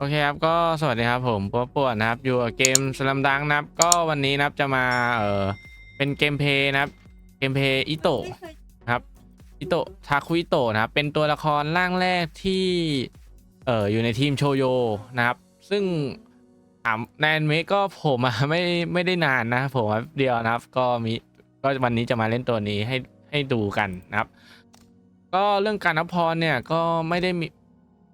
โอเคครับก็สวัสดีครับผมปัวป่วนนะครับ อยู่กับเกมสลัมดังนะครับ ก็วันนี้นะครับจะมาเออเป็นเกมเพย์นะครับ เกมเพย์อิโตะครับอิโตะทาคุอิโตะนะครับ เป็นตัวละครร่างแรกที่เอออยู่ในทีมโชโยนะครับ ซึ่งถามในนเมก็ผมมาไม่ไม่ได้นานนะผมมาเดียวนะครับ ก็มีก็วันนี้จะมาเล่นตัวนี้ให้ให้ดูกันนะครับ ก็เรื่องการนับพรเนี่ยก็ไม่ได้มี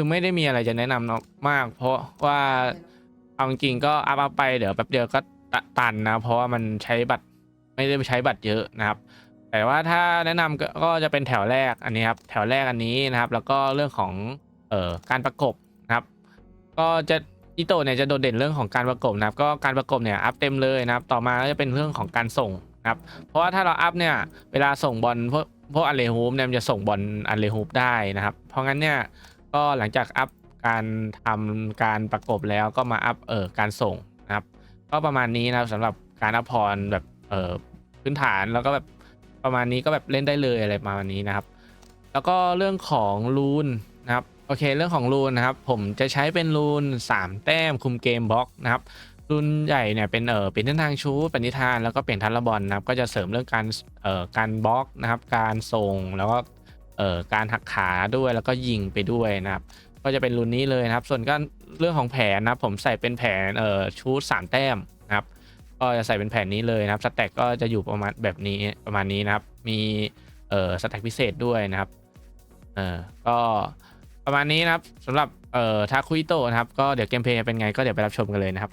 คือไม่ได้มีอะไรจะแนะนำเนาะมาก เพราะว่าเอาจริงๆก็อัพอัพไปเดี๋ยวแป๊บเดียวก็ตตันนะ เพราะว่ามันใช้บัตรไม่ได้ใช้บัตรเยอะนะครับ แต่ว่าถ้าแนะนำก็ก็จะเป็นแถวแรกอันนี้ครับแถวแรกอันนี้นะครับ แล้วก็เรื่องของเอ่อการประกบนะครับ ก็จะอิโตเนี่ยจะโดดเด่นเรื่องของการประกบนะครับ ก็การประกบเนี่ยอัพเต็มเลยนะครับ ต่อมาก็จะเป็นเรื่องของการส่งนะครับ เพราะว่าถ้าเราอัพเนี่ยเวลาส่งบอลพวกพวกอันเลฮูปเนี่ยมันจะส่งบอลอันเลฮูปได้นะครับ เพราะงั้นเนี่ย ก็หลังจากอัพการทำการประกบแล้วก็มาอัพเอ่อการส่งนะครับ ก็ประมาณนี้นะครับสำหรับการอัพพรแบบเอ่อพื้นฐานแล้วก็แบบประมาณนี้ก็แบบเล่นได้เลยอะไรประมาณนี้นะครับ แล้วก็เรื่องของรูนนะครับโอเค เรื่องของรูนนะครับ ผมจะใช้เป็นรูน 3 แต้มคุมเกมบล็อกนะครับรูนใหญ่เนี่ยเป็นเอ่อเป็นเส้นทางชูปณิธานแล้วก็เปลี่ยนทันลบอลนะครับก็จะเสริมเรื่องการเอ่อการบล็อกนะครับ การส่งแล้วก็ เอ่อการหักขาด้วยแล้วก็ยิงไปด้วยนะครับ ก็จะเป็นรุ่นนี้เลยนะครับ ส่วนก็เรื่องของแผนนะครับผมใส่เป็นแผนเอ่อชูดสามแต้มนะครับ ก็จะใส่เป็นแผนนี้เลยนะครับสแต็กก็จะอยู่ประมาณแบบนี้ประมาณนี้นะครับ มีเอ่อสแต็กพิเศษด้วยนะครับเอ่อก็ประมาณนี้นะครับสำหรับเอ่อทาคุอิโตนะครับ ก็เดี๋ยวเกมเพลย์เป็นไงก็เดี๋ยวไปรับชมกันเลยนะครับ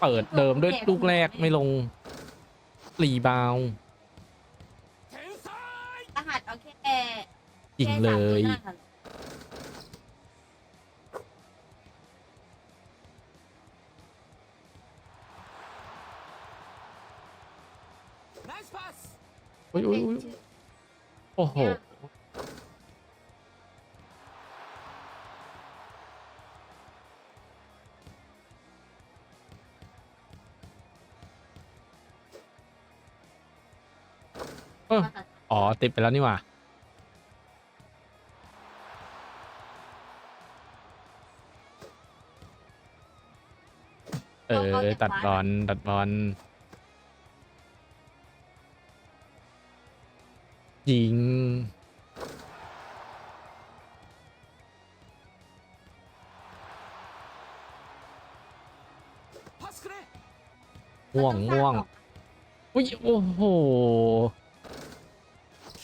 เปิดเดิมด้วยลูกแรกไม่ลงรีบาวด์รหัสโอเคยิงเลยแค่สามตัวหน้าค่ะอุ้ยอุ้ยอุ้ยโอ้โห อออ๋อติดไปแล้วนี่หว่าเออตัดบอลตัดบอลยิงม่วงม่วงอุ้ยโอ้โห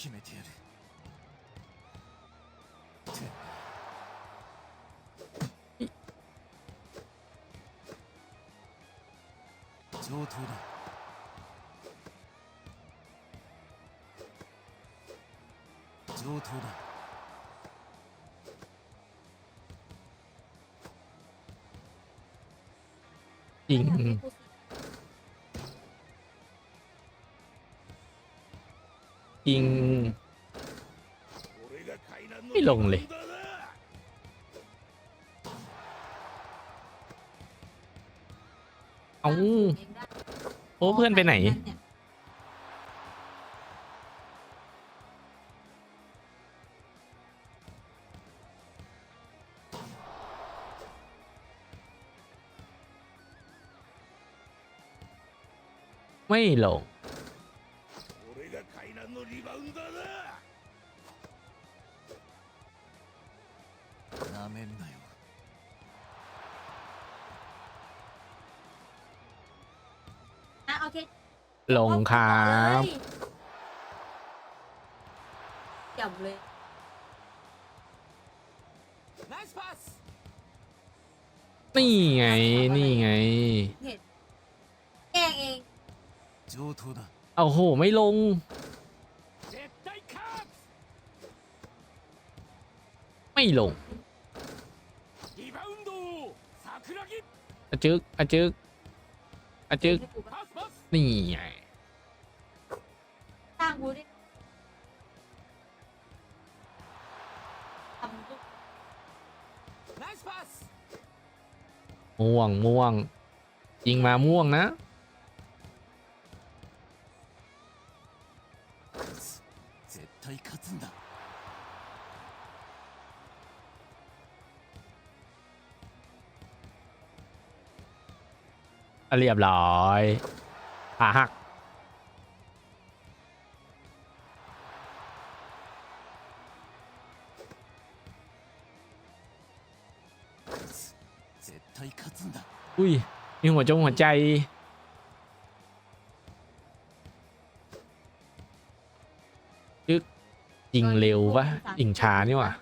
決めてやる。上等だ。上等だ。ยิง ยิง ไม่ลงเลย เอาโอ้เพื่อนไปไหน ไม่ลง なめんなよ อ่ะโอเค ลงครับ จับเลย ナイスパス นี่ไง นี่ไง เห็นแกล้งเอง 上等だ เอาโห ไม่ลง ไม่ลงอาจึกอาจึกอาจึกนี่ไงม่วงม่วงยิงมาม่วงนะ เรียบร้อยขาหัก อุ้ย มีหัวจงหัวใจยิงเร็ววะยิงช้านี่วะ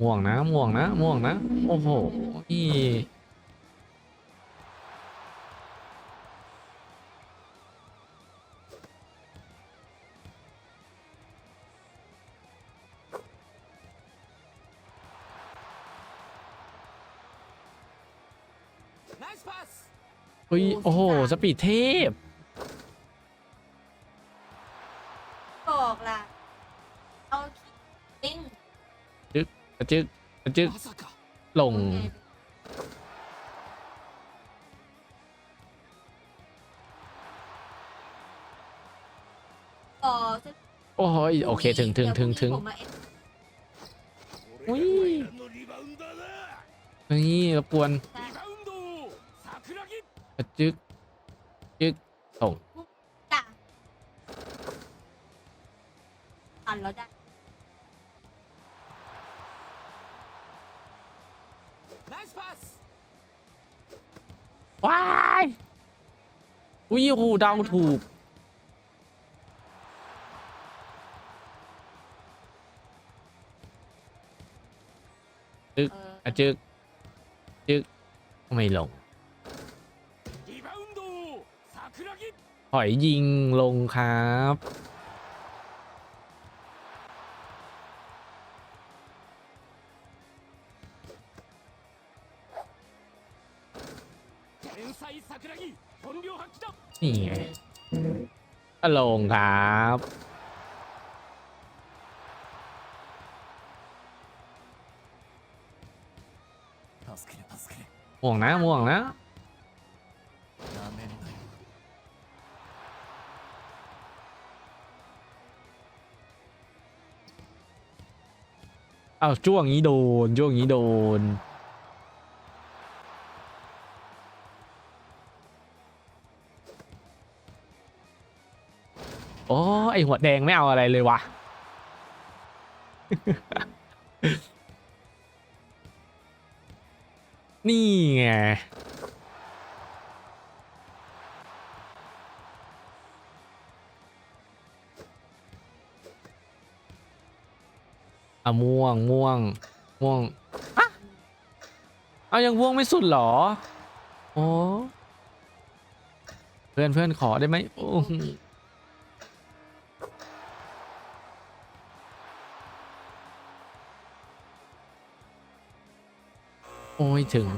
ห่วงนะห่วงนะห่วงนะ โอ้โหนี่เฮ้ยโอ้โห สปีดเทพ จึกกระจึกลง ต่อ้โอ้ยโอเคถึงถึงถึงถึงอุ้ยนี่รบกวนกระจึกจึกส่งจ้ะตันแล้วจ้ะ ว้ายอุ้ยกูดาวถูก จึกอะจึก จึกไม่ลงถอยยิงลงครับ อโลงครับ ห่วงนะห่วงนะเอาจ้วงนี้โดนจ้วงนี้โดน ไอหัวแดงไม่เอาอะไรเลยวะนี่ไงอะม่วงม่วงม่วงอะเอายังม่วงไม่สุดเหรอ โอ้ เพื่อนเพื่อนขอได้ไหมโอ้ โอ้ยถึง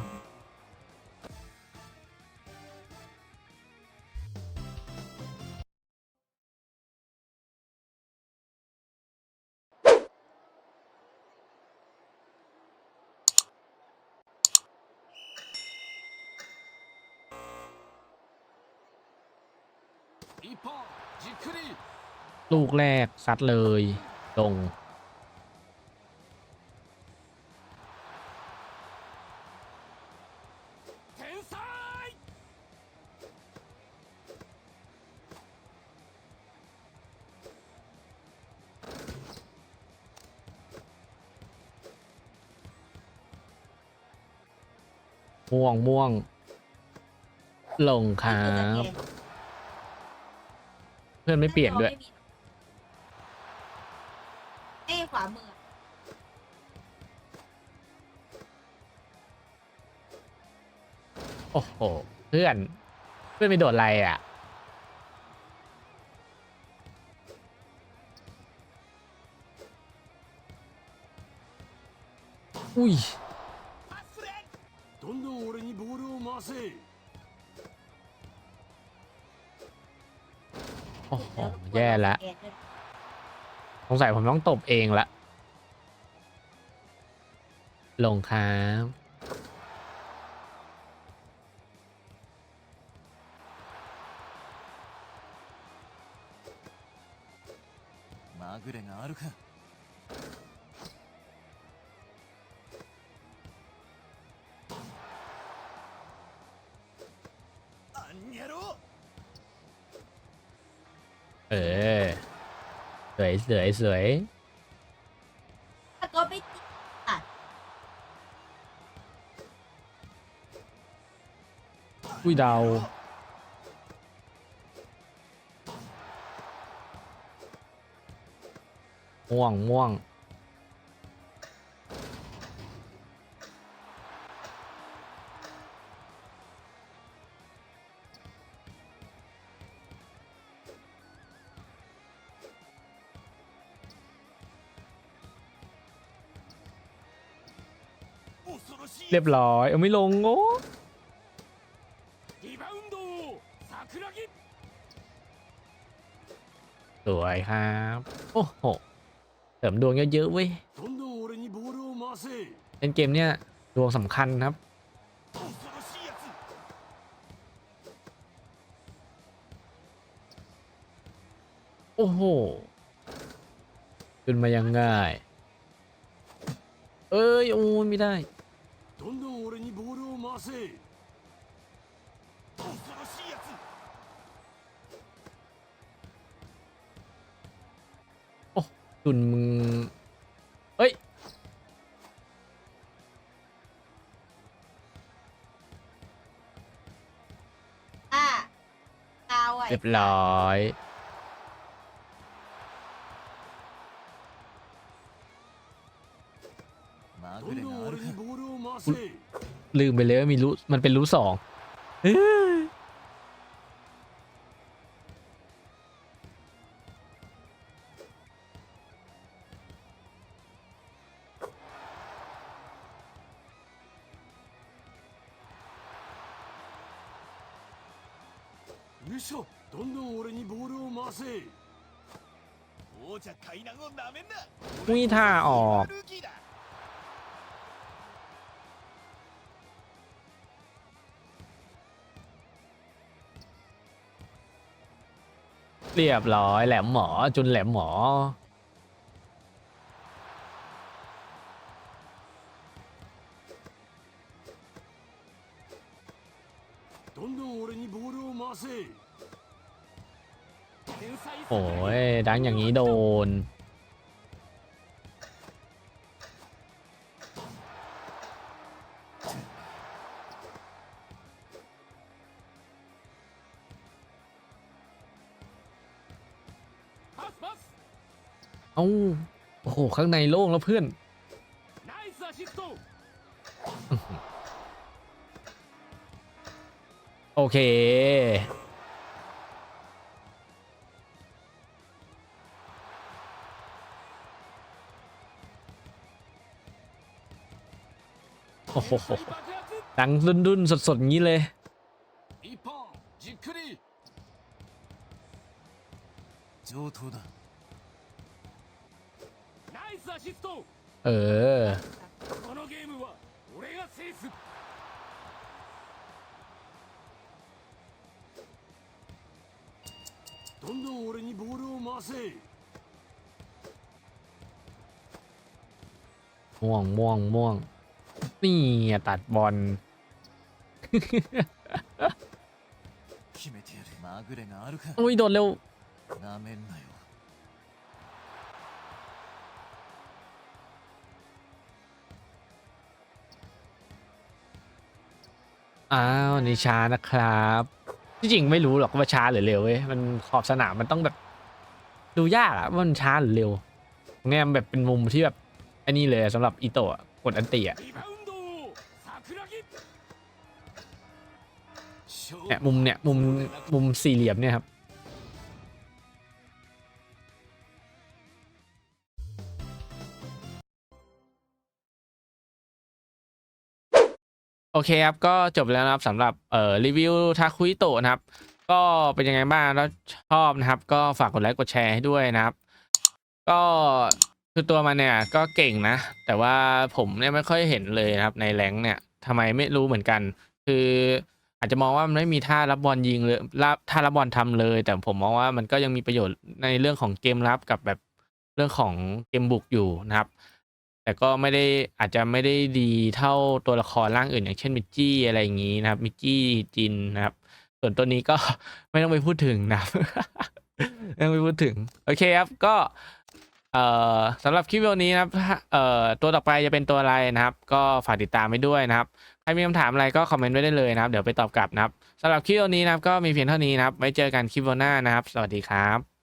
ลูกแรกซัดเลย ตรง ม่วงม่วง ลงครับ เพื่อนไม่เปลี่ยนด้วย เอ้ยขวามือ โอ้โห เพื่อน เพื่อนไม่โดดอะไรอะ อุ้ย ละ เอ็นด้วย สงสัยผมต้องตบเองละ ลงครับ まぐれがあるか สวยสวยสวยถ้าก็ไม่ติดตัดอุ้ยดาวม่วงม่วง เรียบร้อยเอาไม่ลงโอ้สวยครับ โอ้โหเสริมดวงเยอะๆเว้ยเป็นเกมเนี้ยดวงสำคัญครับโอ้โหขึ้นมายังง่าย เอ้ย โอ้ไม่ได้ どんどん俺にボールを回せ恐ろしいやつ จุนมึง เฮ้ย อ่ะดาวอ่ะ เรียบร้อย ลืมไปเลยว่ามีรู้มันเป็นรู้สองเอ้ยよいしょどんどん俺にボールを回せ王者海南をなめんな มุ้ยท่าออก ルーキーだ เรียบร้อย แหลมหมอ จุนแหลมหมอ どんどん俺にボールを回せ天才 โอ้ย ดังอย่างนี้โดน เอ้า โอ้โห ข้างในโล่งแล้วเพื่อน ナイスアシスト โอเค โอ้โห 天才爆発 ดังดุนดุนสดสดๆอย่างนี้เลย 一本じっくり上等だナイスアシスト เออ このゲームは俺が制すどんどん俺にボールを回せ ม่วงม่วงม่วง นี่อะตัดบอล 決めてやるまぐれがあるか โอ้ย โดนเร็ว なめんなよ อ้าวนี่ช้านะครับ จริงไม่รู้หรอกว่าช้าหรือเร็วเว้ยมันขอบสนามมันต้องแบบ ดูยากอะว่ามันช้าหรือเร็วเนี่ยมันแบบเป็นมุมที่แบบอันนี้เลยสำหรับอิโตะกดอันตีอะเนี่ยมุมเนี่ยมุมมุมสี่เหลี่ยมเนี่ยครับ โอเคครับ ก็จบแล้วนะครับสำหรับเอ่อรีวิวทาคุยโตะนะครับ ก็เป็นยังไงบ้างแล้วชอบนะครับ ก็ฝากกดไลค์กดแชร์ให้ด้วยนะครับ ก็คือตัวมันเนี่ยก็เก่งนะ แต่ว่าผมเนี่ยไม่ค่อยเห็นเลยนะครับ ในแรงเนี่ยทำไมไม่รู้เหมือนกัน คืออาจจะมองว่ามันไม่มีท่ารับบอลยิงเลยรับท่ารับบอลทำเลย แต่ผมมองว่ามันก็ยังมีประโยชน์ในเรื่องของเกมรับกับแบบเรื่องของเกมบุกอยู่นะครับ แต่ก็ไม่ได้อาจจะไม่ได้ดีเท่าตัวละครร่างอื่น อย่างเช่นมิจจี้อะไรอย่างนี้นะครับมิจจี้จินนะครับ ส่วนตัวนี้ก็ไม่ต้องไปพูดถึงนะครับไม่ต้องไปพูดถึง โอเคครับก็เอ่อสำหรับคลิปวิดีโอนี้นะครับเอ่อตัวต่อไปจะเป็นตัวอะไรนะครับ ก็ฝากติดตามไว้ด้วยนะครับใครมีคำถามอะไรก็คอมเมนต์ไว้ได้เลยนะครับ เดี๋ยวไปตอบกลับนะครับสำหรับคลิปวิดีโอนี้นะครับก็มีเพียงเท่านี้นะครับไว้เจอกันคลิปวิดีโอหน้านะครับ สวัสดีครับ